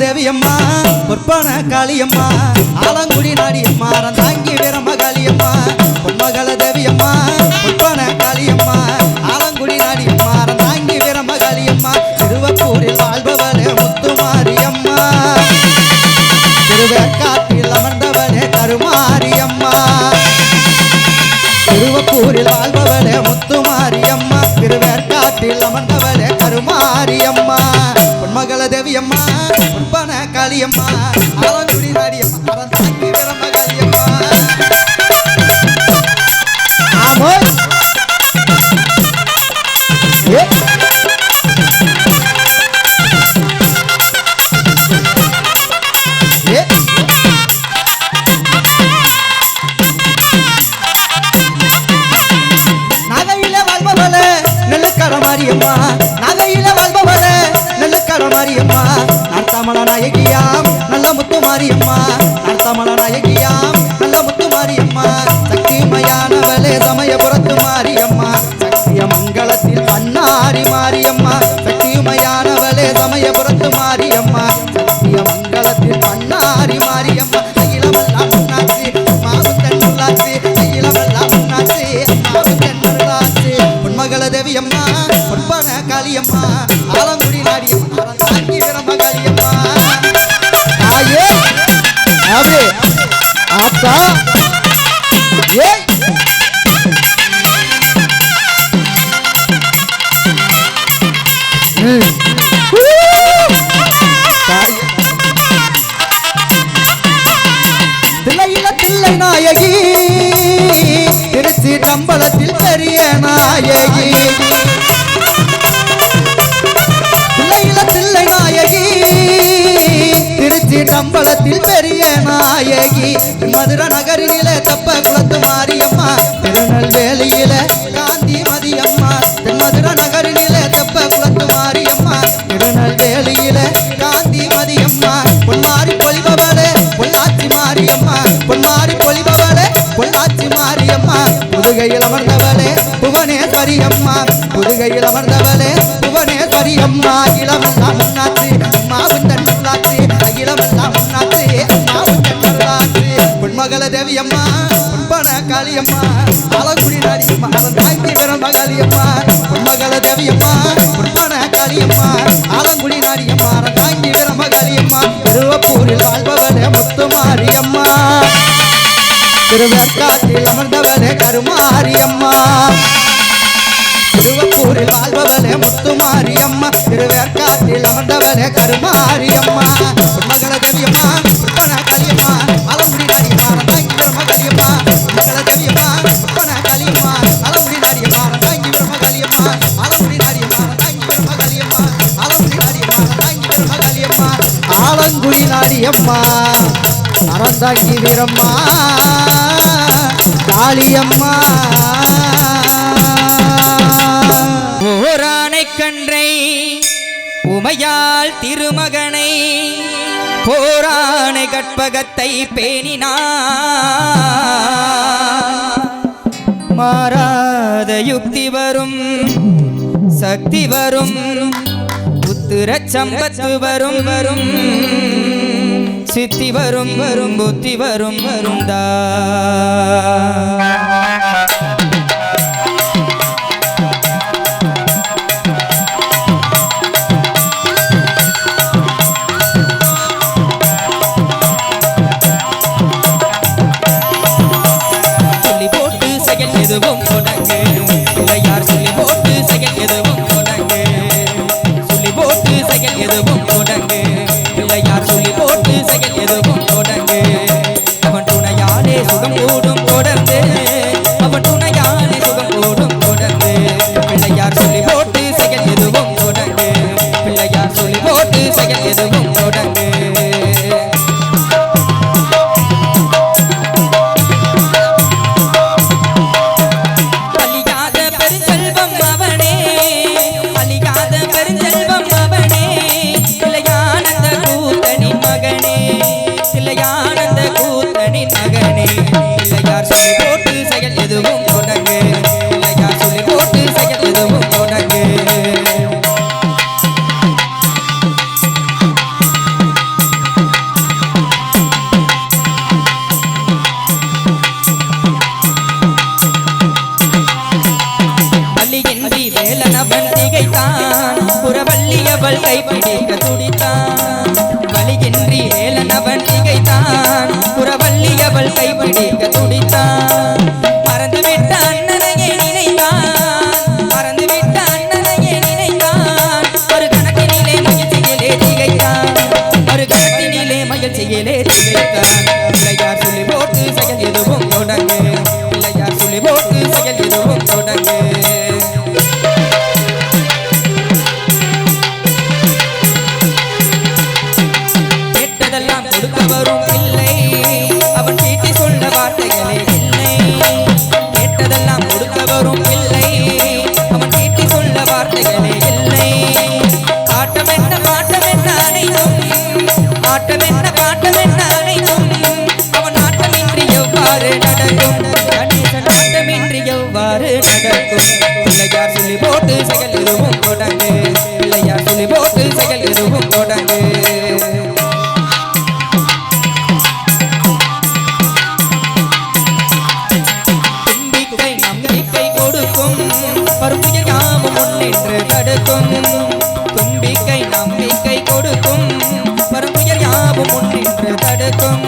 தேவியம்மா பொற்பன காளியம்மா ஆலங்குடி நாடியம்மா தாங்கி வீரம காளியம்மா பொன்மகள தேவியம்மா பொற்பன காளியம்மா ஆலங்குடி நாடியம்மா தாங்கி வீரம காளியம்மா திருவப்பூரில் வாழ்பவளே முத்துமாரியம்மா. திருவேற்காட்டில் அமர்ந்தவளே கருமாரியம்மா. திருவப்பூரில் வாழ்பவளே முத்துமாரியம்மா திருவேற்காட்டில் அமர்ந்தவளே கருமாரியம்மா. பொன்மகள தேவியம்மா காளியம்மா ஆலங்குடி ராடியம்மா மாரியம்மா நர்த்தமல நாயகியாம் நல்ல முத்து மாரியம்மா சக்திமயானவளே சமயபுரத்து மாரியம்மா சக்திய மங்களத்தில் பண்ணாரி மாறி হবে আচ্ছা। நகரில தப்ப குளத்து மாரியம்மா. திருநெல்வேலியில காந்தி மதியம்மா. மதுர நகரில தப்ப குளத்து மாரியம்மா. திருநெல்வேலியில காந்தி மதியம்மா. பொன்மாரி பொலிபவளே பொள்ளாச்சி மாரியம்மா. பொன்மாரி பொலிபவளே பொள்ளாச்சி மாரியம்மா. புதுகையில் அமர்ந்தவளே புவனேஸ்வரி அம்மா புதுகையில் அமர்ந்தவளே புவனேஸ்வரி அம்மா இளமெல்லாம் முன்னாச்சு அம்மாவும் தன்னுள்ள காளியம்மா தேவி பொன்பன காளியம்மா ஆலங்குடி நாடியம்மா அவன் தாய்க்கு விரம காளியம்மா பொன்மகள தேவியம்மா பொன்பன காளியம்மா ஆலங்குடி நாடியம்மா அவன் தாய்க்கு விரம காளியம்மா திருவப்பூரில் வாழ்பவளே முத்துமாரியம்மா. திருவேற்காட்டில் அமர்ந்தவரே கருமாரியம்மா. திருவப்பூரில் வாழ்பவளே முத்துமாரியம்மா திருவேற்காட்டில் அமர்ந்தவரே கருமாரி ஆலங்குடி நாடியம்மா அறந்தாங்கி வீரம்மா காளியம்மா. ஓரானை கன்றை உமையால் திருமகனை போராணை கற்பகத்தை பேணினா. மாறாத யுக்தி வரும் சக்தி வரும் புத்திர சம்பத்து வரும் வரும். சித்தி வரும் வரும் புத்தி வரும் வருந்தா சொல்லி போட்டு செயல் எதுவும் துடித்தான். புறவள்ளியவள் கைப்பிடிக்க துடித்தான். haber முன்னின்று தடுக்கும். தும்பிக்கை நம்பிக்கை கொடுக்கும். பரந்துயர் யாவும் முன்னின்று தடுக்கும்.